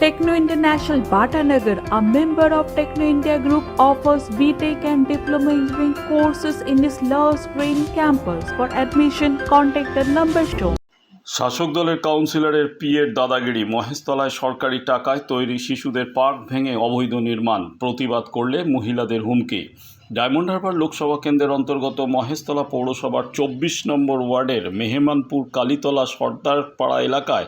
Techno International Bhatanagar, a member of Techno India Group, offers BTEC and Diploma Engineering courses in its Love Green campus. For admission, contact the number shown. শাসক দলের কাউন্সিলরের পিএর দাদাগিরি মহেশতলায় সরকারি টাকায় তৈরি শিশুদের park ভেঙে অবৈধ নির্মাণ প্রতিবাদ করলে মহিলাদের হুমকি ডায়মন্ড হারবার লোকসভা কেন্দ্রের অন্তর্গত মহেশতলা পৌরসভার চব্বিশ নম্বর ওয়ার্ডের মেহমানপুর কালীতলা সর্দার পাড়া এলাকায়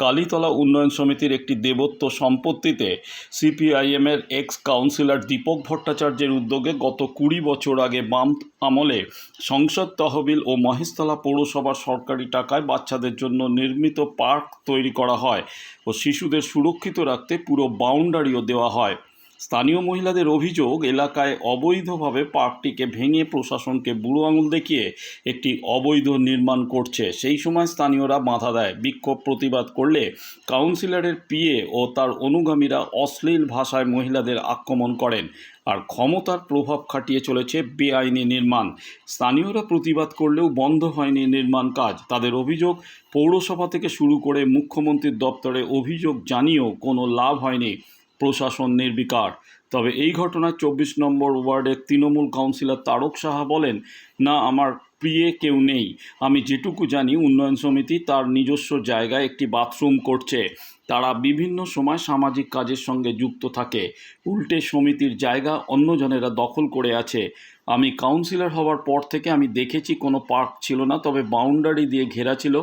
কালীতলা উন্নয়ন সমিতির একটি দেবত্ব সম্পত্তিতে সিপিআইএমের এক্স কাউন্সিলর দীপক ভট্টাচার্যের উদ্যোগে গত কুড়ি বছর আগে বাম আমলে সংসদ তহবিল ও মহেশতলা পৌরসভার সরকারি টাকায় বাচ্চাদের জন্য নির্মিত পার্ক তৈরি করা হয় ও শিশুদের সুরক্ষিত রাখতে পুরো বাউন্ডারিও দেওয়া হয়। স্থানীয় মহিলাদের অভিযোগ, এলাকায় অবৈধভাবে পার্কটিকে ভেঙে প্রশাসনকে বুড়ো আঙুল দেখিয়ে একটি অবৈধ নির্মাণ করছে। সেই সময় স্থানীয়রা বাধা দেয়। বিক্ষোভ প্রতিবাদ করলে কাউন্সিলরের পিএ ও তার অনুগামীরা অশ্লীল ভাষায় মহিলাদের আক্রমণ করেন আর ক্ষমতার প্রভাব খাটিয়ে চলেছে বেআইনি নির্মাণ। স্থানীয়রা প্রতিবাদ করলেও বন্ধ হয়নি নির্মাণ কাজ। তাদের অভিযোগ, পৌরসভা থেকে শুরু করে মুখ্যমন্ত্রীর দপ্তরে অভিযোগ জানিয়েও কোনো লাভ হয়নি। প্রশাসন নির্বিকার। তবে এই ঘটনায় চব্বিশ নম্বর ওয়ার্ডের তৃণমূল কাউন্সিলর তারক সাহা বলেন, না, আমার প্রিয়ে কেউ নেই। আমি যেটুকু জানি, উন্নয়ন সমিতি তার নিজস্ব জায়গায় একটি বাথরুম করছে। তারা বিভিন্ন সময় সামাজিক কাজের সঙ্গে যুক্ত থাকে। উল্টে সমিতির জায়গা অন্যজনেরা দখল করে আছে। আমি কাউন্সিলর হওয়ার পর থেকে আমি দেখেছি কোনো পার্ক ছিল না, তবে বাউন্ডারি দিয়ে ঘেরা ছিল,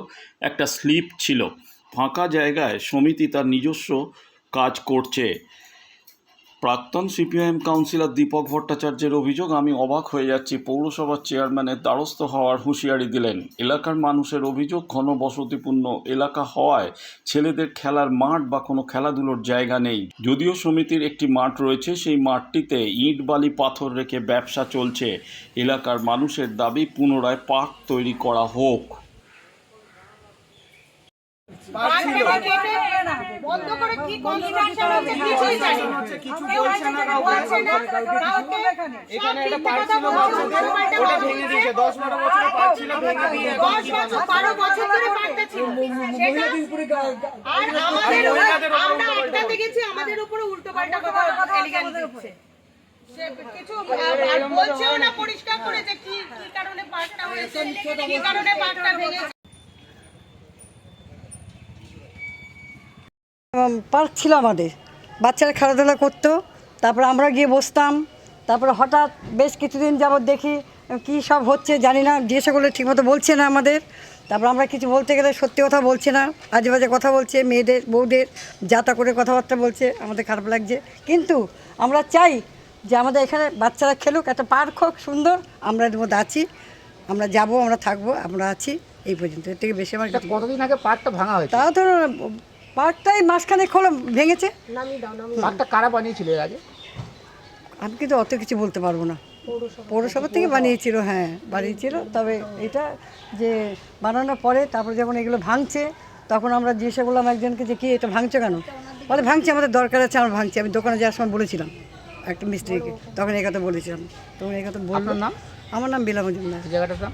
একটা স্লিপ ছিল। ফাঁকা জায়গায় সমিতি তার নিজস্ব কাজ করছে। প্রাক্তন সিপিআইএম কাউন্সিলর দীপক ভট্টাচার্যের অভিযোগ, আমি অবাক হয়ে যাচ্ছি। পৌরসভার চেয়ারম্যানের দ্বারস্থ হওয়ার হুঁশিয়ারি দিলেন। এলাকার মানুষের অভিযোগ, ঘন বসতিপূর্ণ এলাকা হওয়ায় ছেলেদের খেলার মাঠ বা কোনো খেলাধুলোর জায়গা নেই। যদিও সমিতির একটি মাঠ রয়েছে, সেই মাঠটিতে ইট, বালি, পাথর রেখে ব্যবসা চলছে। এলাকার মানুষের দাবি, পুনরায় পার্ক তৈরি করা হোক। বন্ধ করে কি কনস্ট্রাকশন হচ্ছে কিছুই জানি না। কিছু বলছে না, কাউকে কাউকে এখানে একটা পার্ক ছিল বলছে, বাচ্চাদের, উল্টোপাল্টা ওটা ভেঙে দিয়েছে। দশ বারো বছরের পার্ক ছিল ভেঙে দিয়ে এখন দশ কি বছর বারো বছর ধরে পার্কটা ছিল। সেটা আর আমাদের আমরা আটকাতে গেছি আমাদের উপরে কথা দিচ্ছে। কিছু আর বলছেও না পরিষ্কার করে যে কি কি কারণে পার্কটা হয়েছে কি কারণে পার্কটা ভেঙেছে? পার্ক ছিল আমাদের। বাচ্চারা খেলাধুলা করতো তারপর আমরা গিয়ে বসতাম তারপরে হঠাৎ বেশ কিছুদিন যাবৎ দেখি কি সব হচ্ছে জানি না জিজ্ঞাসা করলে ঠিকমতো বলছে না আমাদের। তারপর আমরা কিছু বলতে গেলে সত্যি কথা বলছে না আজে বাজে কথা বলছে মেয়েদের বউদের যাতা করে কথাবার্তা বলছে আমাদের খারাপ লাগছে। কিন্তু আমরা চাই যে আমাদের এখানে বাচ্চারা খেলুক একটা পার্ক হোক সুন্দর আমরা এর মধ্যে আছি আমরা যাব আমরা থাকব আমরা আছি এই পর্যন্ত। এর থেকে বেশি আমার কতদিন আগে পার্কটা ভাঙা হয় তা ধরো পার্কটাই মাঝখানে খোলা ভেঙেছে। পার্কটা কারা বানিয়েছিল এর আগে? আমি কিন্তু অত কিছু বলতে পারব না। পৌরসভা। থেকে বানিয়েছিল হ্যাঁ বানিয়েছিল। তবে এটা যে বানানোর পরে তারপরে যখন এগুলো ভাঙছে তখন আমরা জিজ্ঞাসা করলাম একজনকে যে কি এটা ভাঙছে কেন? বলে ভাঙছে আমাদের দরকার আছে আমরা ভাঙছি। আমি দোকানে যাওয়ার সময় বলেছিলাম একটা মিস্ত্রিকে। তখন এই কথা বলেছিলাম। তখন এই কথা বলল। নাম? আমার নাম বিলাম মজুমদার। জায়গাটার নাম?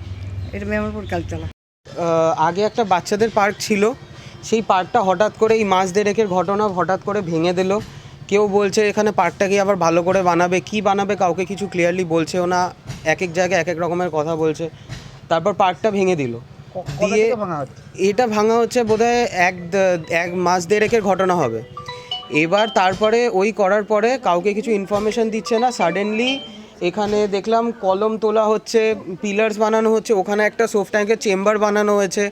এটা মেমরপুর কালতলা। আহ, আগে একটা বাচ্চাদের পার্ক ছিল সেই পার্কটা হঠাৎ করে এই মাস দেড়েকের ঘটনা হঠাৎ করে ভেঙে দিল। কেউ বলছে এখানে পার্কটাকে আবার ভালো করে বানাবে? কি বানাবে? কাউকে কিছু ক্লিয়ারলি বলছেও না। এক এক জায়গায় এক এক রকমের কথা বলছে। তারপর পার্কটা ভেঙে দিল। দিয়ে থেকে ভাঙা হচ্ছে? এটা ভাঙা হচ্ছে বোধহয় এক এক মাস দেড়েকের ঘটনা হবে। এবার তারপরে ওই করার পরে কাউকে কিছু ইনফরমেশন দিচ্ছে না। সাডেনলি এখানে দেখলাম কলম তোলা হচ্ছে পিলার্স বানানো হচ্ছে ওখানে একটা সোফ ট্যাঙ্কের চেম্বার বানানো হয়েছে।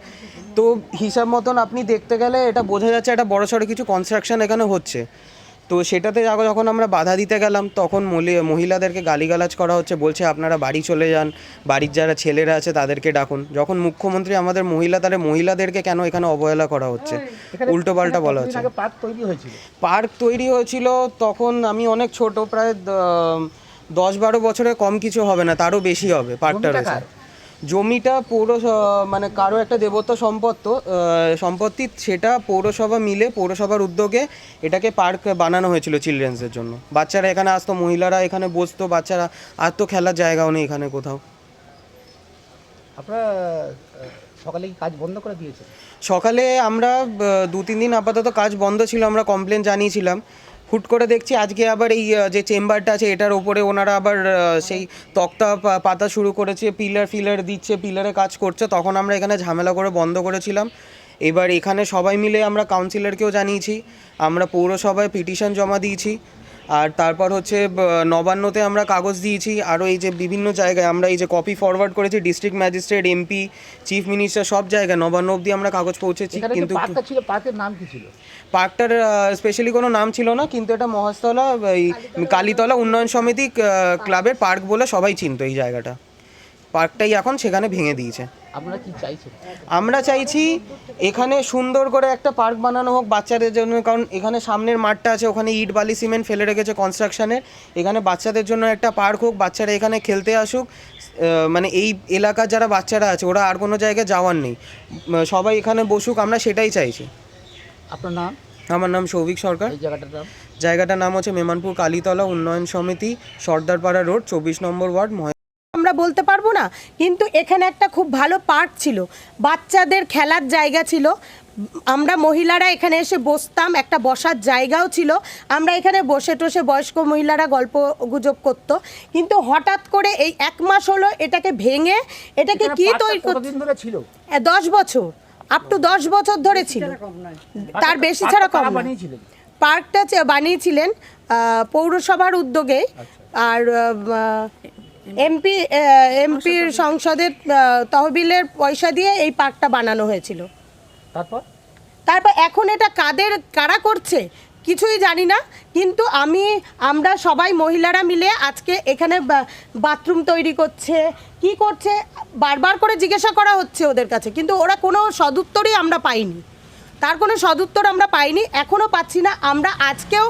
তো হিসাব মতন আপনি দেখতে গেলে এটা বোঝা যাচ্ছে একটা বড় সড়ো কিছু কনস্ট্রাকশন এখানে হচ্ছে। তো সেটাতে যখন- যখন আমরা বাধা দিতে গেলাম তখন মলি- মহিলাদেরকে গালিগালাজ করা হচ্ছে বলছে আপনারা বাড়ি চলে যান বাড়ির যারা ছেলেরা আছে তাদেরকে ডাকুন। যখন মুখ্যমন্ত্রী আমাদের মহিলা তাহলে মহিলাদেরকে কেন এখানে অবহেলা করা হচ্ছে? উল্টো পাল্টা বলা হচ্ছে। পার্ক তৈরি হয়েছিল? পার্ক তৈরি হয়েছিল তখন আমি অনেক ছোট প্রায় দশ বারো বছরে কম কিছু হবে না তারও বেশি হবে পার্কটা রয়েছে? জমিটা পৌর মানে কারও একটা দেবত্ব সম্পত্ত সম্পত্তি সেটা পৌরসভা মিলে পৌরসভার উদ্যোগে এটাকে পার্ক বানানো হয়েছিল চিলড্রেন্সের জন্য। বাচ্চারা এখানে আসতো মহিলারা এখানে বসতো বাচ্চারা আর তো খেলার জায়গাও নেই এখানে কোথাও। আপনারা সকালে কি কাজ বন্ধ করে দিয়েছে সকালে আমরা দু তিন দিন আপাতত কাজ বন্ধ ছিল আমরা কমপ্লেন জানিয়েছিলাম। হুট করে দেখছি আজকে আবার এই যে চেম্বারটা আছে, এটার ওপরে ওনারা আবার সেই তক্তা পাতা শুরু করেছে, পিলার ফিলার দিচ্ছে, পিলারে কাজ করছে, তখন আমরা এখানে ঝামেলা করে বন্ধ করেছিলাম। এবার এখানে সবাই মিলে আমরা কাউন্সিলরকেও জানিয়েছি, আমরা পৌরসভায় পিটিশন জমা দিয়েছি আর তারপর হচ্ছে নবান্নতে আমরা কাগজ দিয়েছি আরও এই যে বিভিন্ন জায়গায় আমরা এই যে কপি ফরওয়ার্ড করেছি district magistrate MP chief minister সব জায়গায় নবান্ন অবধি আমরা কাগজ পৌঁছেছি কিন্তু ছিল পার্কের নাম কি ছিল? পার্কটার স্পেশালি কোনো নাম ছিল না কিন্তু এটা মহাস্তলা এই কালীতলা। উন্নয়ন সমিতি ক্লাবের পার্ক বলে সবাই চিনত এই জায়গাটা। পার্কটাই এখন সেখানে ভেঙে দিয়েছে। আপনারা কি চাইছেন আমরা চাইছি এখানে সুন্দর করে একটা পার্ক বানানো হোক বাচ্চাদের জন্য কারণ এখানে সামনের মাঠটা আছে ওখানে ইট বালি সিমেন্ট ফেলে রেখেছে কনস্ট্রাকশনের এখানে বাচ্চাদের জন্য একটা পার্ক হোক বাচ্চারা এখানে খেলতে আসুক। মানে এই এলাকার যারা বাচ্চারা আছে ওরা আর কোনো জায়গায় যাওয়ার নেই। সবাই এখানে বসুক আমরা সেটাই চাইছি। আপনার নাম? আমার নাম সৌভিক সরকার। জায়গাটার নাম? জায়গাটার নাম হচ্ছে মেমানপুর কালীতলা উন্নয়ন সমিতি সর্দারপাড়া রোড চব্বিশ নম্বর ওয়ার্ড আমরা বলতে পারব না কিন্তু এখানে একটা খুব ভালো পার্ক ছিল। বাচ্চাদের খেলার জায়গা ছিল। আমরা মহিলারা এখানে এসে বসতাম একটা বসার জায়গাও ছিল। আমরা এখানে বসে টসে বয়স্ক মহিলারা গল্প গুজব করতো। কিন্তু হঠাৎ করে এই এক মাস হলো এটাকে ভেঙে এটাকে কি তৈরি ছিল? দশ বছর। আপ টু দশ বছর ধরে ছিল। তার বেশি ছাড়া কম না। পার্কটা বানিয়েছিলেন আহ, পৌরসভার উদ্যোগে। আর এমপি এমপির সংসদের তহবিলের পয়সা দিয়ে এই পার্কটা বানানো হয়েছিল। তারপর? তারপর এখন এটা কাদের কারা করছে কিছুই জানি না কিন্তু আমি আমরা সবাই মহিলারা মিলে আজকে এখানে বাথরুম তৈরি করছে কি করছে বারবার করে জিজ্ঞাসা করা হচ্ছে ওদের কাছে কিন্তু ওরা কোনো সদুত্তরই আমরা পাইনি। তার কোনো সদুত্তর আমরা পাইনি এখনও পাচ্ছি না আমরা আজকেও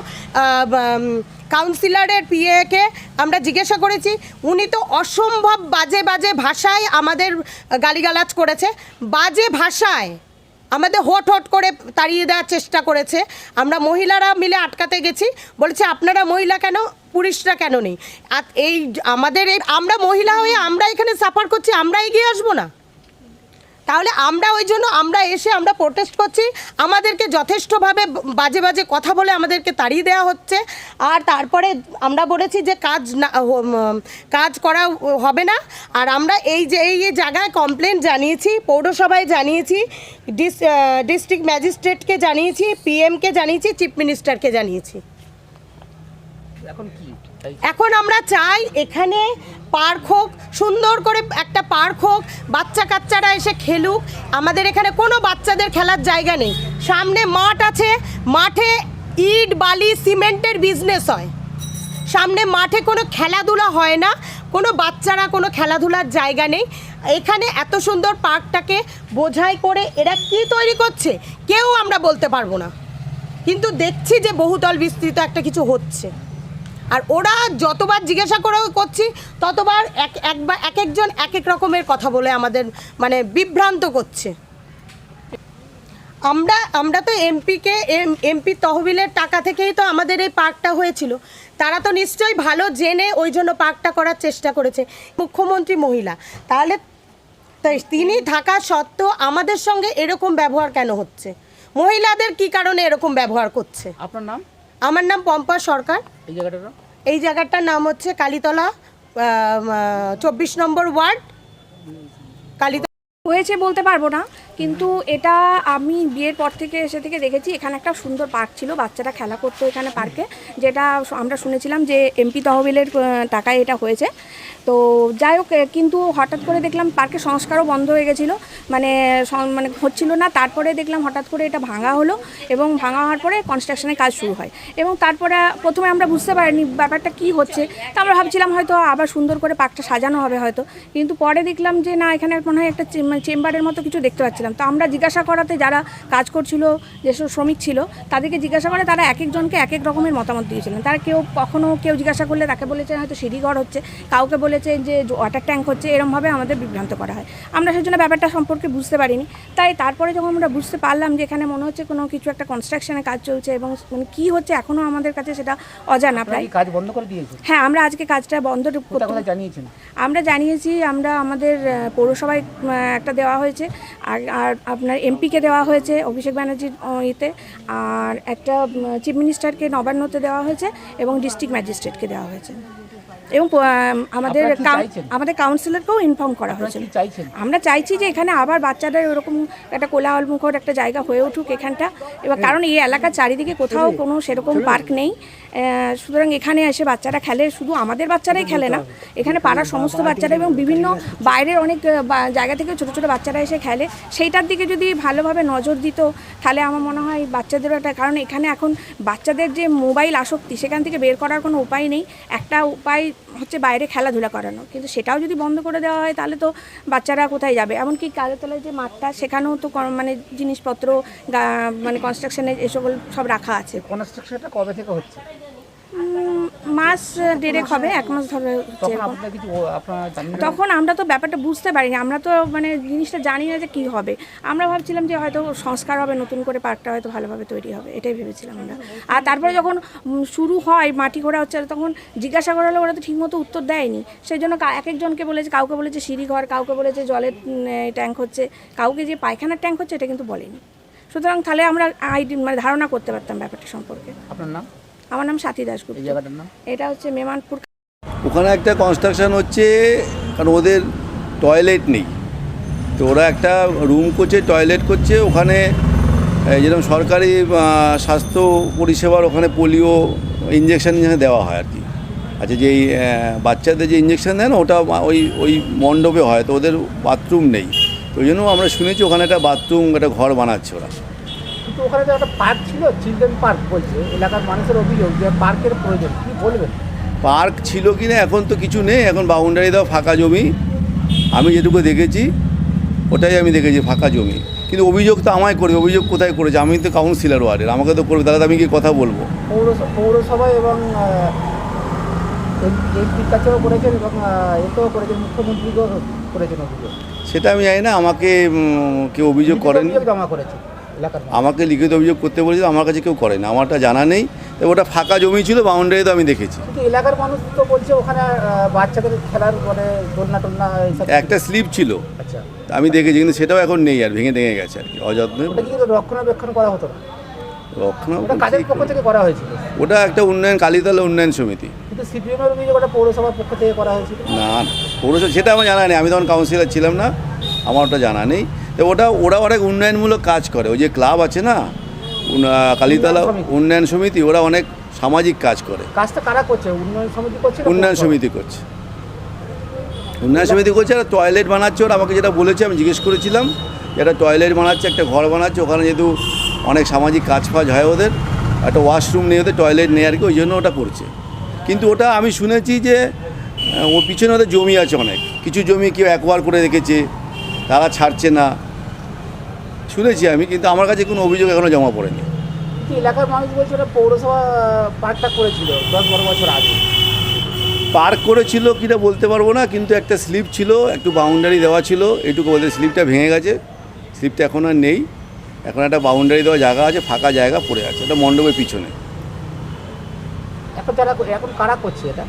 কাউন্সিলরের পিএকে আমরা জিজ্ঞাসা করেছি, উনি তো অসম্ভব বাজে বাজে ভাষায় আমাদের গালিগালাজ করেছে। বাজে ভাষায় আমাদের হোট হোট করে তাড়িয়ে দেওয়ার চেষ্টা করেছে। আমরা মহিলারা মিলে আটকাতে গেছি। বলেছে, আপনারা মহিলা কেন? পুরুষরা কেন নেই? আর এই আমাদের এই, আমরা মহিলা হয়ে আমরা এখানে সাফার করছি, আমরা এগিয়ে আসব না। তাহলে আমরা ওই জন্য আমরা এসে আমরা প্রোটেস্ট করছি। আমাদেরকে যথেষ্টভাবে বাজে বাজে কথা বলে আমাদেরকে তাড়িয়ে দেওয়া হচ্ছে। আর তারপরে আমরা বলেছি যে কাজ না কাজ করা হবে না। আর আমরা এই যে, এই জায়গায় কমপ্লেন জানিয়েছি, পৌরসভায় জানিয়েছি ডিস ডিস্ট্রিক্ট ম্যাজিস্ট্রেটকে জানিয়েছি পিএমকে জানিয়েছি চিফ মিনিস্টারকে জানিয়েছি। এখন কি? এখন আমরা চাই এখানে পার্ক হোক, সুন্দর করে একটা পার্ক হোক, বাচ্চা কাচ্চারা এসে খেলুক। আমাদের এখানে কোনো বাচ্চাদের খেলার জায়গা নেই। সামনে মাঠ আছে, মাঠে ইট, বালি, সিমেন্টের বিজনেস হয়। সামনে মাঠে কোনো খেলাধুলা হয় না, কোনো বাচ্চারা কোনো খেলাধুলার জায়গা নেই। এখানে এত সুন্দর পার্কটাকে বোঝাই করে এরা কি তৈরি করছে, কেউ আমরা বলতে পারব না। কিন্তু দেখছি যে বহুতল বিস্তৃত একটা কিছু হচ্ছে। আর ওরা যতবার জিজ্ঞাসা করে করছি, ততবার এক একবার এক একজন এক এক রকমের কথা বলে আমাদের মানে বিভ্রান্ত করছে। আমরা আমরা তো এমপিকে, এম, এমপি তহবিলের টাকা থেকেই তো আমাদের এই পার্কটা হয়েছিল। তারা তো নিশ্চয়ই ভালো জেনে ওই জন্য পার্কটা করার চেষ্টা করেছে, মুখ্যমন্ত্রী মহিলা। তাহলে তাই তিনি থাকা সত্ত্বেও আমাদের সঙ্গে এরকম ব্যবহার কেন হচ্ছে? মহিলাদের কি কারণে এরকম ব্যবহার করছে? আপনার নাম? আমার নাম পম্পা সরকার। এই জায়গাটার নাম? এই জায়গাটার নাম হচ্ছে কালীতলা চব্বিশ নম্বর ওয়ার্ড। কালীতলা হয়েছে বলতে পারব না। কিন্তু এটা আমি বিয়ের পর থেকে এসে থেকে দেখেছি, এখানে একটা সুন্দর পার্ক ছিল, বাচ্চারা খেলা করতো এখানে পার্কে। যেটা আমরা শুনেছিলাম যে এমপি তহবিলের টাকায় এটা হয়েছে। তো যাই হোক কিন্তু হঠাৎ করে দেখলাম পার্কের সংস্কারও বন্ধ হয়ে গেছিল। মানে মানে হচ্ছিল না। তারপরে দেখলাম হঠাৎ করে এটা ভাঙা হলো এবং ভাঙা হওয়ার পরে কনস্ট্রাকশনের কাজ শুরু হয়। এবং তারপরে প্রথমে আমরা বুঝতে পারিনি ব্যাপারটা কি হচ্ছে। তো আমরা ভাবছিলাম হয়তো আবার সুন্দর করে পার্কটা সাজানো হবে হয়তো। কিন্তু পরে দেখলাম যে না, এখানে মনে হয় একটা চেম্বারের মতো কিছু দেখতে পাচ্ছি দেখছিলাম তো আমরা জিজ্ঞাসা করাতে যারা কাজ করছিল যেসব শ্রমিক ছিল তাদেরকে জিজ্ঞাসা করে তারা এক একজনকে এক এক রকমের মতামত দিয়েছিলেন। তারা কেউ কখনো কেউ জিজ্ঞাসা করলে তাকে বলেছে হয়তো সিঁড়িঘর হচ্ছে। কাউকে বলেছে যে ওয়াটার ট্যাঙ্ক হচ্ছে। এরমভাবে আমাদের বিভ্রান্ত করা হয়। আমরা সেজন্য ব্যাপারটা সম্পর্কে বুঝতে পারিনি। তাই তারপরে যখন আমরা বুঝতে পারলাম যে এখানে মনে হচ্ছে কোনো কিছু একটা কনস্ট্রাকশনের কাজ চলছে এবং মানে কী হচ্ছে এখনও আমাদের কাছে সেটা অজানা প্রায়। কাজ বন্ধ করে দিয়েছেন? হ্যাঁ আমরা আজকে কাজটা বন্ধ জানিয়েছেন? আমরা জানিয়েছি আমরা আমাদের পৌরসভায় একটা দেওয়া হয়েছে। আর আপনার এমপিকে দেওয়া হয়েছে অভিষেক ব্যানার্জির ইতে আর একটা চিফ মিনিস্টারকে নবান্নতে দেওয়া হয়েছে এবং ডিস্ট্রিক্ট ম্যাজিস্ট্রেটকে দেওয়া হয়েছে। এবং আমাদের? আমাদের কাউন্সিলরকেও ইনফর্ম করা হয়েছে আমরা চাইছি যে এখানে আবার বাচ্চাদের ওরকম একটা কোলাহলমুখর একটা জায়গা হয়ে উঠুক এখানটা। এবার কারণ এই এলাকার চারিদিকে কোথাও কোনো সেরকম পার্ক নেই। সুতরাং এখানে এসে বাচ্চারা খেলে, শুধু আমাদের বাচ্চারাই খেলে না, এখানে পাড়ার সমস্ত বাচ্চারা এবং বিভিন্ন বাইরের অনেক জায়গা থেকে ছোটো ছোটো বাচ্চারা এসে খেলে। সেইটার দিকে যদি ভালোভাবে নজর দিত, তাহলে আমার মনে হয় বাচ্চাদেরও একটা, কারণ এখানে এখন বাচ্চাদের যে মোবাইল আসক্তি, সেখান থেকে বের করার কোনো উপায় নেই। একটা উপায় হচ্ছে বাইরে খেলাধুলা করানো। কিন্তু সেটাও যদি বন্ধ করে দেওয়া হয় তাহলে তো বাচ্চারা কোথায় যাবে? এমনকি তলায় যে মাঠটা সেখানেও তো মানে জিনিসপত্র মানে কনস্ট্রাকশনের এসব সব রাখা আছে। কনস্ট্রাকশনটা কবে থেকে হচ্ছে? মাস দেড়েক হবে এক মাস ধরে তখন আমরা তো ব্যাপারটা বুঝতে পারিনি আমরা তো মানে জিনিসটা জানি না যে কী হবে। আমরা ভাবছিলাম যে হয়তো সংস্কার হবে নতুন করে পার্কটা হয়তো ভালোভাবে তৈরি হবে এটাই ভেবেছিলাম আমরা। আর তারপরে যখন শুরু হয় মাটি ঘোরা হচ্ছে তখন জিজ্ঞাসা করা হলে ওরা তো ঠিকমতো উত্তর দেয়নি। সেই জন্য এক একজনকে বলেছে কাউকে বলেছে সিঁড়িঘর কাউকে বলেছে জলের ট্যাঙ্ক হচ্ছে কাউকে যে পায়খানার ট্যাঙ্ক হচ্ছে এটা কিন্তু বলেনি। সুতরাং তাহলে আমরা আইডি মানে ধারণা করতে পারতাম ব্যাপারটা সম্পর্কে। আপনার নাম? আমার নাম সাথী দাসগুপ্ত এই জায়গাটার নাম? এটা হচ্ছে মেমানপুর ওখানে একটা কনস্ট্রাকশন হচ্ছে কারণ ওদের টয়লেট নেই। তো ওরা একটা রুম করছে টয়লেট করছে ওখানে যেরকম সরকারি স্বাস্থ্য পরিষেবার ওখানে পোলিও ইঞ্জেকশন দেওয়া হয় আর কি। আচ্ছা যে বাচ্চাদের যে ইঞ্জেকশন দেয় না ওটা ওই ওই মণ্ডপে হয় তো ওদের বাথরুম নেই। তো ওই জন্য আমরা শুনেছি ওখানে একটা বাথরুম একটা ঘর বানাচ্ছে ওরা। কিন্তু ওখানে তো একটা পার্ক ছিল চিলড্রেন পার্ক বলছে। এলাকার মানুষের অভিযোগ যে পার্কের প্রয়োজন কি বলবেন? পার্ক ছিল কি না এখন তো কিছু নেই। এখন বাউন্ডারি দেওয়া ফাঁকা জমি। আমি যেটুকু দেখেছি ওটাই আমি দেখেছি ফাঁকা জমি। কিন্তু অভিযোগ তো আমায় করবে অভিযোগ কোথায় করেছে? আমি তো কাউন্সিলর ওয়ার্ডের আমাকে তো করবে তাহলে আমি কি কথা বলব। পৌরসভা পৌরসভায় এবং এমপির কাছেও করেছেন এবং আহ, এতেও করেছেন মুখ্যমন্ত্রীকেও করেছেন অভিযোগ। সেটা আমি জানি না আমাকে উম, কেউ অভিযোগ করেনি। অভিযোগ জমা করেছে। আমাকে লিখিত অভিযোগ করতে বলেছে আমার কাছে কেউ করে না আমারটা জানা নেই। ওটা ফাঁকা জমি ছিল বাউন্ডারি তো আমি দেখেছি। এলাকার মানুষ তো বলছে ওখানে বাচ্চাদের খেলার মানে দোলনা টোলনা একটা স্লিপ ছিল। আচ্ছা। আমি দেখেছি কিন্তু সেটাও এখন নেই আর ভেঙে ভেঙে গেছে আর কি অযত্নে। ওটা রক্ষণাবেক্ষণ করা হতো না? ওটা রক্ষণাবেক্ষণ কাজের পক্ষ থেকে করা হয়েছিল? ওটা একটা উন্নয়ন কালীতলা উন্নয়ন সমিতি। কিন্তু ওটা পৌরসভার পক্ষ থেকে করা হয়েছিল? না পৌরসভা সেটা আমার জানা নেই আমি তখন কাউন্সিলর ছিলাম না আমার ওটা জানা নেই। তো ওটা ওরা অনেক উন্নয়নমূলক কাজ করে। ওই যে ক্লাব আছে না কালীতলা উন্নয়ন সমিতি। ওরা অনেক সামাজিক কাজ করে। কাজটা কারা করছে? উন্নয়ন সমিতি করছে উন্নয়ন সমিতি করছে। উন্নয়ন সমিতি করছে আর টয়লেট বানাচ্ছে ওরা। আমাকে যেটা বলেছে আমি জিজ্ঞেস করেছিলাম একটা টয়লেট বানাচ্ছে একটা ঘর বানাচ্ছে ওখানে যেহেতু অনেক সামাজিক কাজ ফাজ হয় ওদের একটা ওয়াশরুম নেই ওদের টয়লেট নেই আর কি ওই জন্য ওটা করছে। কিন্তু ওটা আমি শুনেছি যে ওর পিছনে ওদের জমি আছে অনেক। কিছু জমি কেউ একবার করে রেখেছে তারা ছাড়ছে না। শুনেছি আমি কিন্তু আমার কাছে কোনো অভিযোগ এখনও জমা পড়েনি। এলাকার মানুষ বলছে ওটা পৌরসভা পার্কটা করেছিল দশ বারো বছর আগে। পার্ক করেছিল কিনা বলতে পারব না কিন্তু একটা স্লিপ ছিল একটু বাউন্ডারি দেওয়া ছিল এইটুকু বলতে স্লিপটা ভেঙে গেছে স্লিপটা এখন আর নেই। এখন একটা বাউন্ডারি দেওয়া জায়গা আছে ফাঁকা জায়গা পড়ে আছে এটা মণ্ডপের পিছনে। এখন যারা এখন কারা করছে এটা?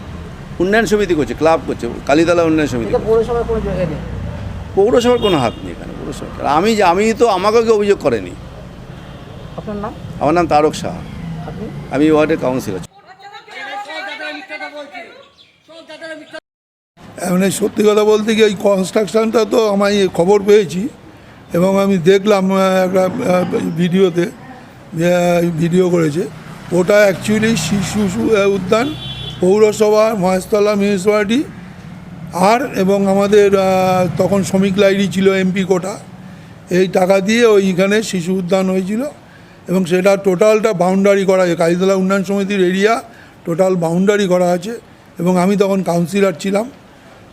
উন্নয়ন সমিতি করছে ক্লাব করছে কালীতলা উন্নয়ন সমিতি পৌরসভার কোনো জায়গায় নেই। পৌরসভার কোনো হাত নেই এখানে পৌরসভা আমি যে- আমি তো আমাকে কেউ অভিযোগ করেনি। আপনার নাম? আমার নাম তারক শাহ আমি ওয়ার্ডের কাউন্সিলর। মানে সত্যি কথা বলতে কি ওই কনস্ট্রাকশনটা তো আমি খবর পেয়েছি এবং আমি দেখলাম একটা ভিডিওতে ভিডিও করেছে। ওটা অ্যাকচুয়ালি শিশু সু- উদ্যান পৌরসভা মহেশতলা মিউনিসিপ্যালিটি আর এবং আমাদের তখন শ্রমিক লাইব্রেরি ছিল এমপি কোটা। এই টাকা দিয়ে ওইখানে শিশু উদ্যান হয়েছিল এবং সেটা টোটালটা বাউন্ডারি করা আছে কালীতলা উন্নয়ন সমিতির এরিয়া টোটাল বাউন্ডারি করা আছে এবং আমি তখন কাউন্সিলর ছিলাম।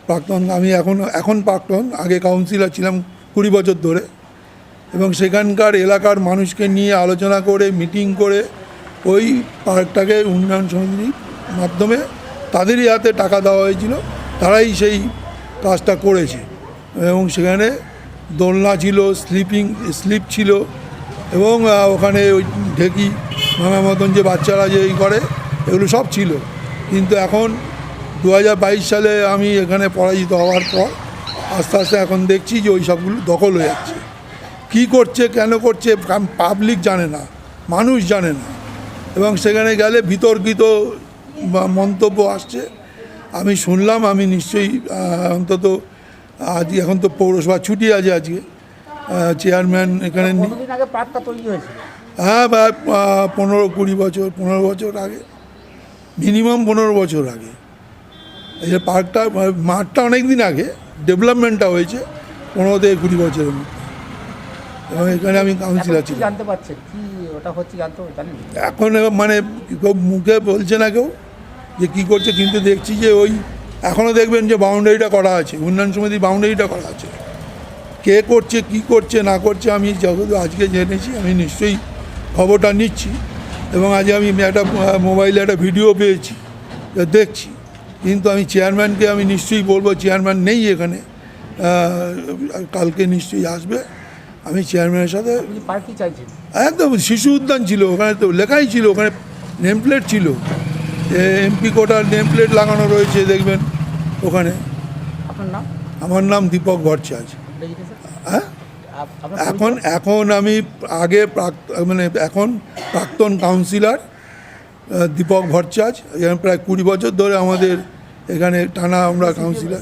প্রাক্তন, আমি এখন এখন প্রাক্তন, আগে কাউন্সিলর ছিলাম কুড়ি বছর ধরে। এবং সেখানকার এলাকার মানুষকে নিয়ে আলোচনা করে মিটিং করে ওই পার্কটাকে উন্নয়ন সমিতির মাধ্যমে তাদেরই হাতে টাকা দেওয়া হয়েছিল। তারাই সেই কাজটা করেছে। এবং সেখানে দোলনা ছিল স্লিপিং স্লিপ ছিল এবং ওখানে ওই ঢেকি ভাঙার মতন যে বাচ্চারা যে এই করে, এগুলো সব ছিল। কিন্তু এখন দু হাজার বাইশ সালে আমি এখানে পরাজিত হওয়ার পর আস্তে আস্তে এখন দেখছি যে ওই সবগুলো দখল হয়ে যাচ্ছে। কী করছে, কেন করছে পাবলিক জানে না, মানুষ জানে না। এবং সেখানে গেলে বিতর্কিত মন্তব্য আসছে। আমি শুনলাম আমি নিশ্চয়ই অন্তত আজ এখন তো পৌরসভা ছুটি আছে আজকে। চেয়ারম্যান এখানে হ্যাঁ বা পনেরো কুড়ি বছর পনেরো বছর আগে। মিনিমাম পনেরো বছর আগে। এই যে পার্কটা মাঠটা অনেক দিন আগে ডেভেলপমেন্টটা হয়েছে পনেরো থেকে কুড়ি বছরের মধ্যে। এবং এখানে আমি কাউন্সিলর ছিলাম। জানতে পারছেন? কি ওটা হচ্ছে জানতে এখন মানে কেউ মুখে বলছে না কেউ। যে কী করছে কিন্তু দেখছি যে ওই এখনও দেখবেন যে বাউন্ডারিটা করা আছে উন্নয়ন সমিতির বাউন্ডারিটা করা আছে। কে করছে কি করছে না করছে আমি যত আজকে জেনেছি আমি নিশ্চয়ই খবরটা নিচ্ছি এবং আজ আমি একটা মোবাইলে একটা ভিডিও পেয়েছি দেখছি। কিন্তু আমি চেয়ারম্যানকে আমি নিশ্চয়ই বলব চেয়ারম্যান নেই এখানে কালকে নিশ্চয়ই আসবে। আমি চেয়ারম্যানের সাথে একদম শিশু উদ্যান ছিল ওখানে তো লেখাই ছিল ওখানে নেমপ্লেট ছিল। এমপি কোটার নেম প্লেট লাগানো রয়েছে দেখবেন ওখানে। আমার নাম দীপক ভট্টাচার্য। হ্যাঁ? এখন এখন আমি আগে মানে এখন প্রাক্তন কাউন্সিলর দীপক ভট্টাচার্য। এখানে প্রায় কুড়ি বছর ধরে আমাদের এখানে টানা আমরা কাউন্সিলর